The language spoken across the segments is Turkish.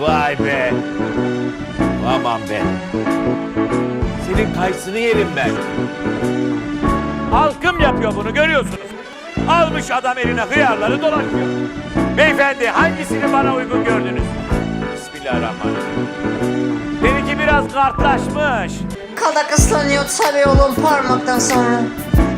Vay be. Aman be. Senin kayısını yerim ben. Halkım yapıyor bunu görüyorsunuz. Almış adam eline hıyarları dolaşıyor. Beyefendi hangisini bana uygun gördünüz? Bismillahirrahmanirrahim. Benimki biraz kartlaşmış. Kadak ıslanıyor tabii oğlum parmaktan sonra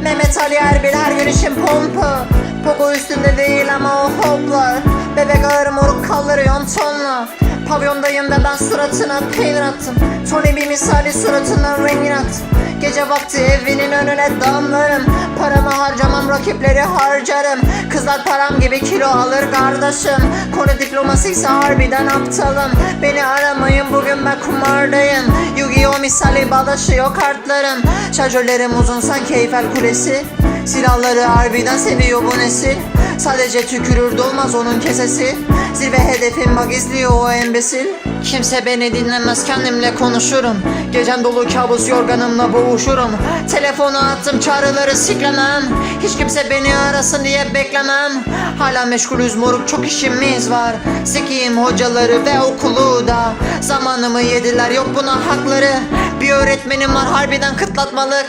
Mehmet Ali Erbil her gün için pompa Pogo üstünde değil ama o hoplar Bebek ağır moruk kaldırıyor tonla Pavyondayım ve ben suratına peynir attım. Tony bir misali suratından rengin attım. Gece vakti evinin önüne damlarım Paramı harcamam rakipleri harcarım. Kızlar param gibi kilo alır kardeşim. Kore diploması ise harbiden aptalım. Beni aramayın bugün ben kumardayım. Yu-Gi-Oh misali bağdaşıyor kartlarım. Şarjörlerim uzun sanki Eyfel Kulesi Silahları harbiden seviyor bu nesil Sadece tükürür dolmaz onun kesesi. Zirve hedefim bak izliyor o embesil. Kimse beni dinlemez kendimle konuşurum. Gecem dolu kabus yorganımla boğuşurum. Telefonu attım çağrıları siklemem. Hiç kimse beni arasın diye beklemem. Hala meşgulüz moruk çok işimiz var. Sikiyim hocaları ve okulu da. Zamanımı yediler yok buna hakları. Bir öğretmenim var harbiden kıtlatmalık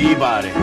anybody.